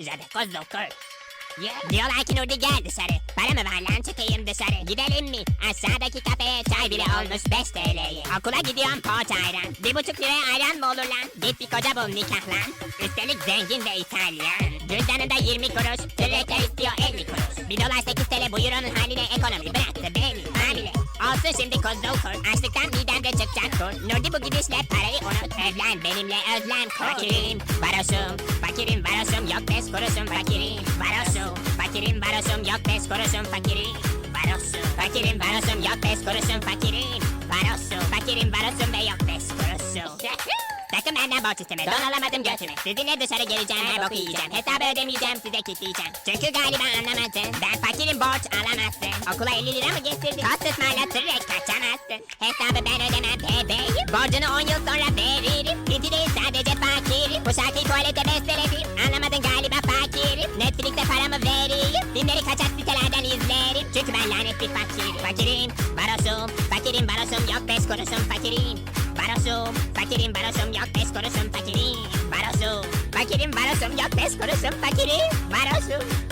Zaten koz doktor. Diyorlar ki Nurdi gel dışarı. Para mı var lan çıkayım dışarı. Gidelim mi? Aşağıdaki kafeye çay bile olmuş 5 TL'ye. Okula gidiyorum poğaça ayran. Bir buçuk liraya ayran mı olur lan? Git bir koca bul nikahlan. Üstelik zengin ve İtalyan. Cüzdanında 20 kuruş. Tırreka istiyor 50 kuruş. 1 dolar 8 TL bu euronun haline ekonomi bıraktı beni. Hamile. Olsun şimdi koz doktor. Açlıktan midemde çıkacak kur. Nurdi bu gidişle parayı unut. Evlen benimle özlem kur. Fakirim, varoşum. Fakirim, varoşum. Yok beş kuruşum. Fakirim, varoşum. Fakirim, varoşum. Yok beş kuruşum. Fakirim, varoşum. Fakirim, varoşum. Yok beş kuruşum. Fakirim, varoşum. Fakirim, varoşum ve yok beş kuruşum. Sakın benden borç isteme. Don alamadım götüme. Sizinle dışarı geleceğim. Her boku yiyeceğim. Hesabı ödemeyeceğim. Size kilitleyeceğim. Çünkü galiba anlamadın. Ben fakirim borç alamazsın. Okula 50 lira mı getirdin? Tost ısmarlatırık kaçamazsın. Hesabı ben ödemem bebeğim. Borcunu 10 yıl şarkıyı tuvalete besteledim. Anlamadın galiba fakirim. Netflix'te paramı vereyim. Filmleri kaçak sitelerden izlerim. Çünkü ben lanet bir fakirim. Fakirim, baroşum. Fakirim, baroşum. Yok beş kuruşum fakirim. Baroşum, fakirim, baroşum. Yok beş kuruşum fakirim. Baroşum, fakirim, baroşum. Yok beş kuruşum fakirim. Baroşum.